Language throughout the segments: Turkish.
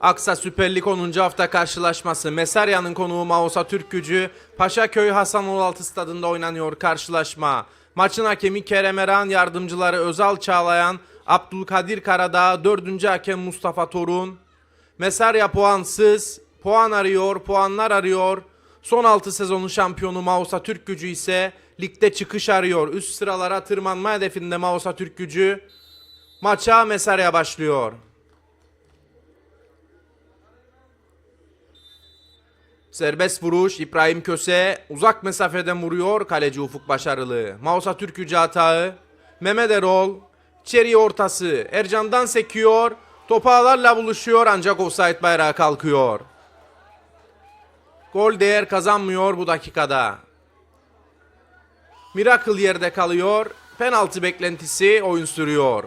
Aksa Süper Lig 10. hafta karşılaşması Mesarya'nın konuğu Mausa Türk Gücü Paşaköy Hasan 16 stadında oynanıyor karşılaşma. Maçın hakemi Kerem Erhan, yardımcıları Özal Çağlayan, Abdülkadir Karadağ, 4. hakem Mustafa Torun. Mesarya puansız, puan arıyor, puanlar arıyor. Son 6 sezonun şampiyonu Mausa Türk Gücü ise ligde çıkış arıyor. Üst sıralara tırmanma hedefinde Mausa Türk Gücü. Maça Mesarya başlıyor. Serbest vuruş İbrahim Köse uzak mesafeden vuruyor kaleci Ufuk başarılı. Mausa Türk Gücü hatağı. Mehmet Erol içeriye ortası Ercan'dan sekiyor. Topu ağlarla buluşuyor ancak offside bayrağı kalkıyor. Gol değer kazanmıyor bu dakikada. Miracle yerde kalıyor. Penaltı beklentisi oyun sürüyor.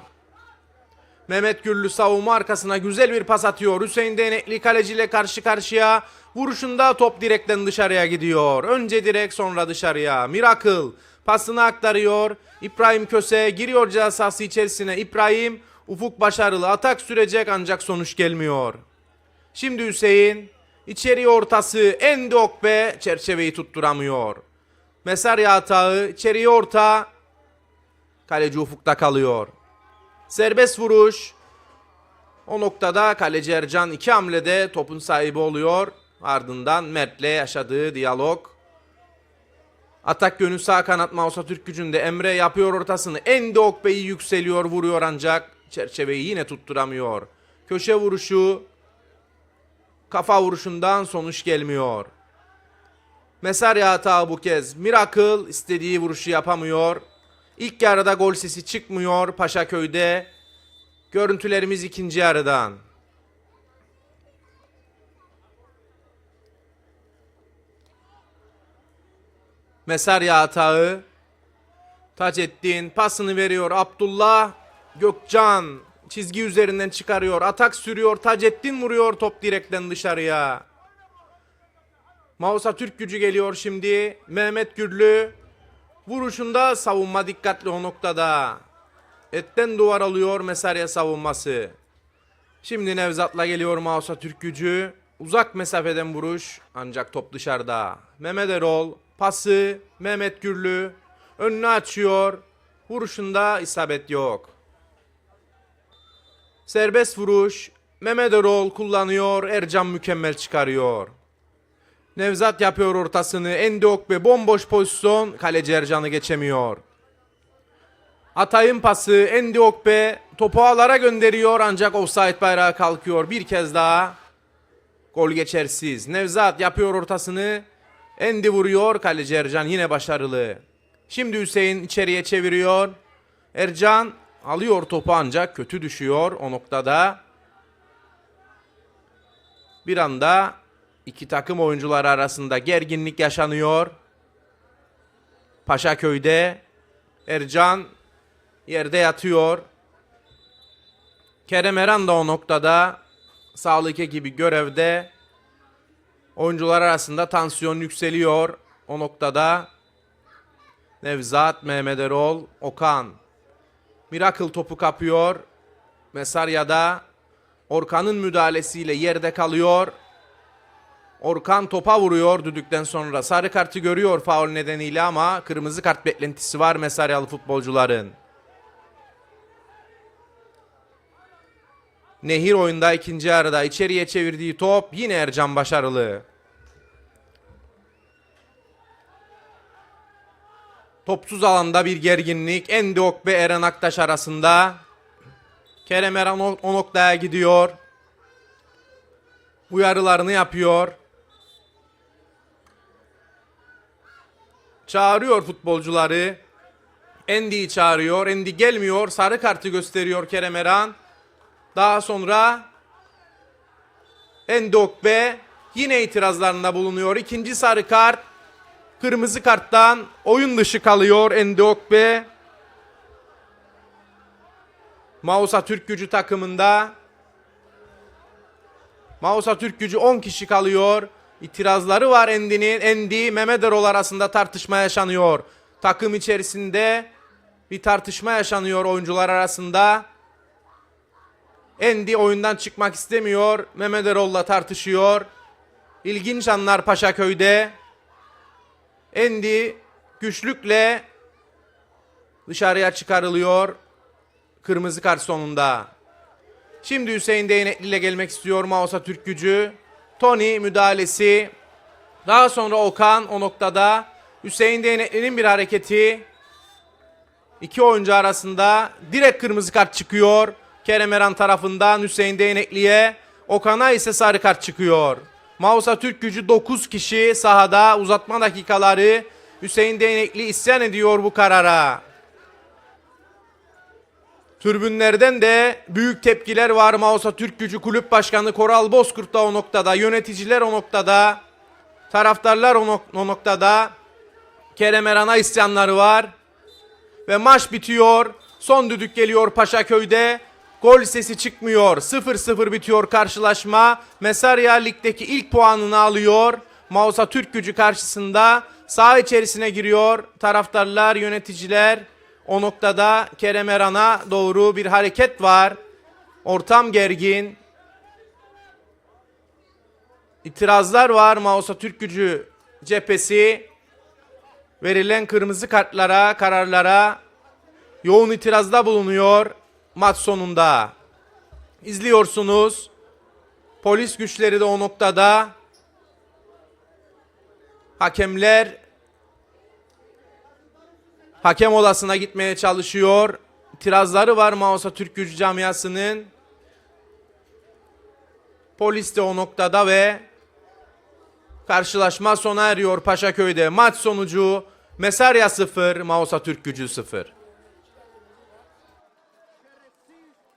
Mehmet Güllü savunma arkasına güzel bir pas atıyor. Hüseyin Değnekli kaleciyle karşı karşıya. Vuruşunda top direkten dışarıya gidiyor. Önce direk sonra dışarıya. Miracle pasını aktarıyor. İbrahim Köse giriyor ceza içerisine. İbrahim ufuk başarılı atak sürecek ancak sonuç gelmiyor. Şimdi Hüseyin içeriye ortası Endokbe çerçeveyi tutturamıyor. Mesarya hatağı içeriye orta kaleci ufukta kalıyor. Serbest vuruş. O noktada kaleci Ercan iki hamlede topun sahibi oluyor. Ardından Mert'le yaşadığı diyalog. Atak yönü sağ kanat Mausa Türk gücünde Emre yapıyor ortasını. Endi Okbey'i yükseliyor vuruyor ancak çerçeveyi yine tutturamıyor. Köşe vuruşu kafa vuruşundan sonuç gelmiyor. Mesarya hata bu kez. Miracle istediği vuruşu yapamıyor. İlk yarıda gol sesi çıkmıyor Paşaköy'de. Görüntülerimiz ikinci yarıdan. Mesarya hatağı. Taceddin pasını veriyor Abdullah. Gökcan çizgi üzerinden çıkarıyor. Atak sürüyor. Taceddin vuruyor top direkten dışarıya. Mausa Türk gücü geliyor şimdi. Mehmet Gürlü Vuruşunda savunma dikkatli o noktada. Etten duvar alıyor Mesarya savunması. Şimdi Nevzat'la geliyor Mausa Türk gücü. Uzak mesafeden vuruş ancak top dışarıda. Mehmet Erol pası Mehmet Gürlü önünü açıyor. Vuruşunda isabet yok. Serbest vuruş Mehmet Erol kullanıyor. Ercan mükemmel çıkarıyor. Nevzat yapıyor ortasını. Endiokbe bomboş pozisyon. Kaleci Ercan'ı geçemiyor. Atay'ın pası Endiokbe topu ağlara gönderiyor ancak offside bayrağı kalkıyor. Bir kez daha gol geçersiz. Nevzat yapıyor ortasını. Endi vuruyor. Kaleci Ercan yine başarılı. Şimdi Hüseyin içeriye çeviriyor. Ercan alıyor topu ancak kötü düşüyor o noktada. Bir anda İki takım oyuncuları arasında gerginlik yaşanıyor. Paşaköy'de Ercan yerde yatıyor. Kerem Eren de o noktada sağlık ekibi görevde. Oyuncular arasında tansiyon yükseliyor. O noktada Nevzat, Mehmet Erol, Okan. Miracle topu kapıyor. Mesarya'da Orkan'ın müdahalesiyle yerde kalıyor. Orkan topa vuruyor düdükten sonra. Sarı kartı görüyor faul nedeniyle ama kırmızı kart beklentisi var Mesaryalı futbolcuların. Nehir oyunda ikinci yarıda içeriye çevirdiği top yine Ercan başarılı. Topsuz alanda bir gerginlik. Endiok ve Eren Aktaş arasında. Kerem Eren o, noktaya gidiyor. Uyarılarını yapıyor. Çağırıyor futbolcuları. Endi'yi çağırıyor. Endi gelmiyor. Sarı kartı gösteriyor Kerem Eren. Daha sonra Endokbe yine itirazlarında bulunuyor. İkinci sarı kart. Kırmızı karttan oyun dışı kalıyor Endokbe. Mausa Türk gücü takımında. Mausa Türk gücü 10 kişi kalıyor. İtirazları var Endi'nin. Endi, Mehmet Erol arasında tartışma yaşanıyor. Takım içerisinde bir tartışma yaşanıyor oyuncular arasında. Endi oyundan çıkmak istemiyor. Mehmet Erol'la tartışıyor. İlginç anlar Paşaköy'de. Endi güçlükle dışarıya çıkarılıyor. Kırmızı kart sonunda. Şimdi Hüseyin Değnekli ile gelmek istiyor Mausa Türk gücü. Tony müdahalesi. Daha sonra Okan o noktada. Hüseyin Değnekli'nin bir hareketi. İki oyuncu arasında direkt kırmızı kart çıkıyor. Kerem Eren tarafından Hüseyin Değnekli'ye. Okan'a ise sarı kart çıkıyor. Mausa Türk gücü 9 kişi sahada uzatma dakikaları. Hüseyin Değnekli isyan ediyor bu karara. Tribünlerden de büyük tepkiler var. Mausa Türk Gücü Kulüp Başkanı Koral Bozkurt da o noktada. Yöneticiler o noktada. Taraftarlar o, nok- o noktada. Kerem Eran'a isyanları var. Ve maç bitiyor. Son düdük geliyor Paşaköy'de. Gol sesi çıkmıyor. 0-0 bitiyor karşılaşma. Mesarya ligdeki ilk puanını alıyor. Mausa Türk Gücü karşısında saha içerisine giriyor. Taraftarlar, yöneticiler o noktada Kerem Eran'a doğru bir hareket var. Ortam gergin. İtirazlar var Mausa Türk Gücü cephesi. Verilen kırmızı kartlara, kararlara yoğun itirazda bulunuyor maç sonunda. İzliyorsunuz. Polis güçleri de o noktada. Hakemler hakem odasına gitmeye çalışıyor. İtirazları var Mausa Türk Gücü camiasının. Polis de o noktada ve karşılaşma sona eriyor Paşaköy'de. Maç sonucu Mesarya 0, Mausa Türk Gücü 0.